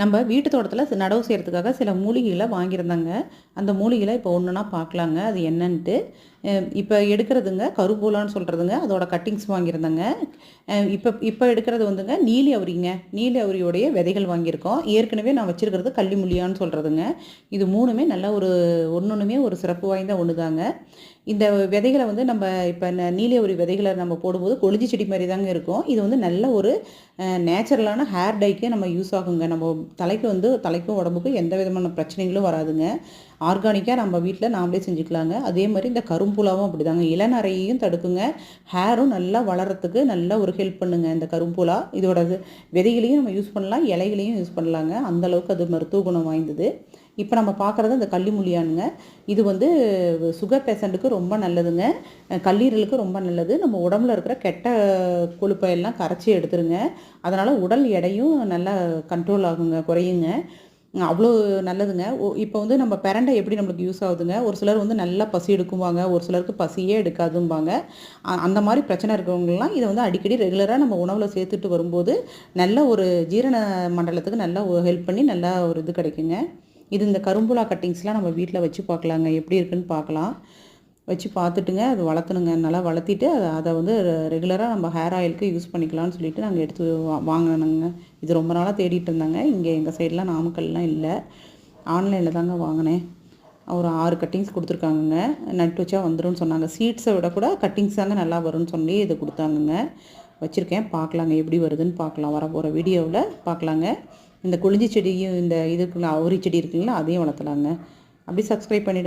நம்ம வீட்டு தோட்டத்தில் நடவு செய்கிறதுக்காக சில மூலிகைகளை வாங்கியிருந்தாங்க. அந்த மூலிகைகளை இப்போ ஒன்றுனா பார்க்கலாங்க அது என்னன்ட்டு இப்போ எடுக்கிறதுங்க கருப்பூலான்னு சொல்கிறதுங்க அதோட கட்டிங்ஸ் வாங்கியிருந்தேங்க. இப்போ இப்போ எடுக்கிறது வந்துங்க நீலி அவரிங்க. நீலி அவரியோடைய விதைகள் வாங்கியிருக்கோம். ஏற்கனவே நான் வச்சுருக்கிறது கள்ளிமுள்ளியான்னு சொல்கிறதுங்க இது மூணுமே நல்ல ஒரு ஒன்றுமே ஒரு சிறப்பு வாய்ந்த ஒன்று தாங்க இந்த விதைகளை வந்து நம்ம இப்போ நீலியவரி விதைகளை நம்ம போடும்போது கொழிஞ்சி செடி மாதிரி தாங்க இருக்கும். இது வந்து நல்ல ஒரு நேச்சுரலான ஹேர் டைக்கு நம்ம யூஸ் ஆகுங்க. நம்ம தலைக்கு வந்து தலைக்கும் உடம்புக்கும் எந்த விதமான பிரச்சனைகளும் வராதுங்க. ஆர்கானிக்காக நம்ம வீட்டில் நாமளே செஞ்சுக்கலாங்க. அதே மாதிரி இந்த கரும்புலாவும் அப்படிதாங்க. இளநரையையும் தடுக்குங்க. ஹேரும் நல்லா வளரத்துக்கு நல்லா ஒரு ஹெல்ப் பண்ணுங்க இந்த கரும்புலா. இதோட இது விதைகளையும் நம்ம யூஸ் பண்ணலாம். இலைகளையும் யூஸ் பண்ணலாங்க. அந்த அளவுக்கு அது மருத்துவ குணம் வாய்ந்தது. இப்போ நம்ம பார்க்குறது இந்த கள்ளிமுள்ளியானுங்க இது வந்து சுகர் பேஷண்ட்டுக்கு ரொம்ப நல்லதுங்க. கல்லீரலுக்கு ரொம்ப நல்லது. நம்ம உடம்புல இருக்கிற கெட்ட கொழுப்பை எல்லாம் கரைச்சி எடுத்துருங்க. அதனால் உடல் எடையும் நல்லா கண்ட்ரோல் ஆகுங்க குறையுங்க. அவ்வளோ நல்லதுங்க. ஓ இப்போ வந்து நம்ம பெரண்டை எப்படி நம்மளுக்கு யூஸ் ஆகுதுங்க? ஒரு சிலர் வந்து நல்லா பசி எடுக்குவாங்க ஒரு சிலருக்கு பசியே எடுக்காதும்பாங்க. அந்த மாதிரி பிரச்சனை இருக்கிறவங்கலாம் இதை வந்து அடிக்கடி ரெகுலராக நம்ம உணவில் சேர்த்துட்டு வரும்போது நல்ல ஒரு ஜீரண மண்டலத்துக்கு நல்லா ஹெல்ப் பண்ணி நல்லா ஒரு இது கிடைக்குங்க. இது இந்த கரும்புலா கட்டிங்ஸ்லாம் நம்ம வீட்டில் வச்சு பார்க்கலாங்க. எப்படி இருக்குன்னு பார்க்கலாம். வச்சு பார்த்துட்டுங்க அது வளர்த்தணுங்க. நல்லா வளர்த்திட்டு அதை அதை வந்து ரெகுலராக நம்ம ஹேர் ஆயிலுக்கு யூஸ் பண்ணிக்கலாம்னு சொல்லிட்டு நாங்கள் எடுத்து வாங்கினோங்க. இது ரொம்ப நாளாக தேடிட்டு இருந்தாங்க. இங்கே எங்கள் சைட்லாம் நாமக்கல்லாம் இல்லை. ஆன்லைனில் தாங்க வாங்கினேன். ஒரு ஆறு கட்டிங்ஸ் கொடுத்துருக்காங்கங்க. நட்டு வச்சா வந்துரும்னு சொன்னாங்க. சீட்ஸை விட கூட கட்டிங்ஸ் தாங்க நல்லா வரும்னு சொல்லி இது கொடுத்தாங்கங்க. வச்சுருக்கேன். பார்க்கலாங்க. எப்படி வருதுன்னு பார்க்கலாம். வர போகிற வீடியோவில் பார்க்கலாங்க. இந்த குளிஞ்சி செடியும் இந்த இதுக்குள்ள அவுரி செடி இருக்குங்களா அதையும் வளர்த்தலாங்க. அப்படி சப்ஸ்கிரைப் பண்ணிவிடுங்க